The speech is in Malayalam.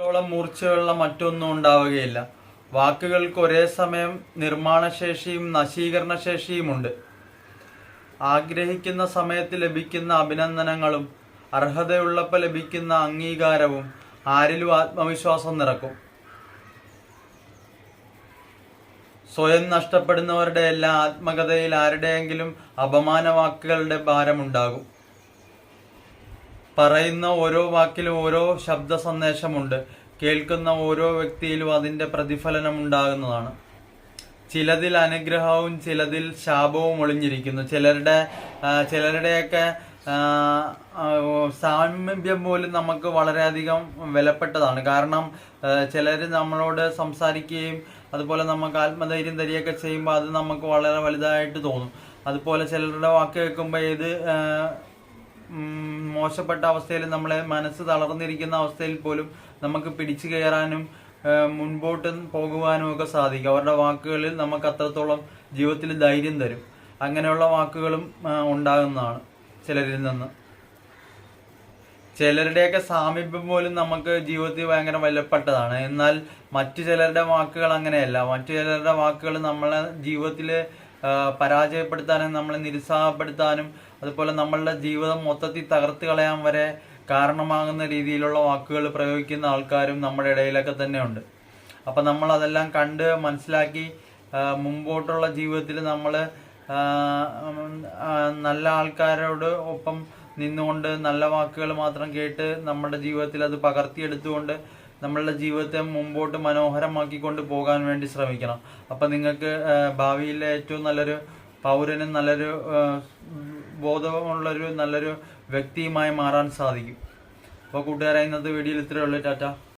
ോളം മൂർച്ചയുള്ള മറ്റൊന്നും ഉണ്ടാവുകയില്ല. വാക്കുകൾക്ക് ഒരേ സമയം നിർമ്മാണശേഷിയും നശീകരണശേഷിയുമുണ്ട്. ആഗ്രഹിക്കുന്ന സമയത്ത് ലഭിക്കുന്ന അഭിനന്ദനങ്ങളും അർഹതയുള്ളപ്പോൾ ലഭിക്കുന്ന അംഗീകാരവും ആരിലും ആത്മവിശ്വാസം നിറക്കും. സ്വയം നഷ്ടപ്പെടുന്നവരുടെ എല്ലാ ആത്മകഥയിൽ ആരുടെയെങ്കിലും അപമാന വാക്കുകളുടെ ഭാരമുണ്ടാകും. പറയുന്ന ഓരോ വാക്കിലും ഓരോ ശബ്ദ സന്ദേശമുണ്ട്. കേൾക്കുന്ന ഓരോ വ്യക്തിയിലും അതിന്റെ പ്രതിഫലനം ഉണ്ടാകുന്നതാണ് ചിലതിൽ അനുഗ്രഹവും ചിലതിൽ ശാപവും ഒളിഞ്ഞിരിക്കുന്നു. ചിലരുടെ ചിലരുടെയൊക്കെ സാമീപ്യം പോലും നമുക്ക് വളരെയധികം വിലപ്പെട്ടതാണ്. കാരണം ചിലർ നമ്മളോട് സംസാരിക്കുകയും അതുപോലെ നമുക്ക് ആത്മധൈര്യം തരികയൊക്കെ ചെയ്യുമ്പോൾ അത് നമുക്ക് വളരെ വലുതായിട്ട് തോന്നും. അതുപോലെ ചിലരുടെ വാക്ക് കേൾക്കുമ്പോൾ ഏത് മോശപ്പെട്ട അവസ്ഥയിൽ നമ്മളെ മനസ്സ് തളർന്നിരിക്കുന്ന അവസ്ഥയിൽ പോലും നമുക്ക് പിടിച്ചു കയറാനും മുൻപോട്ട് പോകുവാനും ഒക്കെ സാധിക്കും. അവരുടെ വാക്കുകളിൽ നമുക്ക് അത്രത്തോളം ജീവിതത്തിൽ ധൈര്യം തരും. അങ്ങനെയുള്ള വാക്കുകളും ഉണ്ടാകുന്നതാണ് ചിലരിൽ നിന്ന്. ചിലരുടെയൊക്കെ സാമീപ്യം പോലും നമുക്ക് ജീവിതത്തിൽ ഭയങ്കര വിലപ്പെട്ടതാണ്. എന്നാൽ മറ്റു ചിലരുടെ വാക്കുകൾ അങ്ങനെയല്ല. മറ്റു ചിലരുടെ വാക്കുകൾ നമ്മളെ ജീവിതത്തിൽ പരാജയപ്പെടുത്താനും നമ്മളെ നിരുത്സാഹപ്പെടുത്താനും അതുപോലെ നമ്മളുടെ ജീവിതം മൊത്തത്തിൽ തകർത്ത് കളയാൻ വരെ കാരണമാകുന്ന രീതിയിലുള്ള വാക്കുകൾ പ്രയോഗിക്കുന്ന ആൾക്കാരും നമ്മുടെ ഇടയിലൊക്കെ തന്നെയുണ്ട്. അപ്പം നമ്മൾ അതെല്ലാം കണ്ട് മനസ്സിലാക്കി മുമ്പോട്ടുള്ള ജീവിതത്തിൽ നമ്മൾ നല്ല ആൾക്കാരോട് ഒപ്പം നിന്നുകൊണ്ട് നല്ല വാക്കുകൾ മാത്രം കേട്ട് നമ്മുടെ ജീവിതത്തിൽ അത് പകർത്തിയെടുത്തുകൊണ്ട് നമ്മളുടെ ജീവിതത്തെ മുമ്പോട്ട് മനോഹരമാക്കിക്കൊണ്ട് പോകാൻ വേണ്ടി ശ്രമിക്കണം. അപ്പം നിങ്ങൾക്ക് ഭാവിയിലെ ഏറ്റവും നല്ലൊരു പൗരനും നല്ലൊരു ബോധമുള്ളൊരു നല്ലൊരു വ്യക്തിയുമായി മാറാൻ സാധിക്കും. അപ്പോൾ കൂട്ടുകാരെ ഇന്നത്തെ വീഡിയോയിൽ ഇത്രയേ ഉള്ളൂ. ടാറ്റ.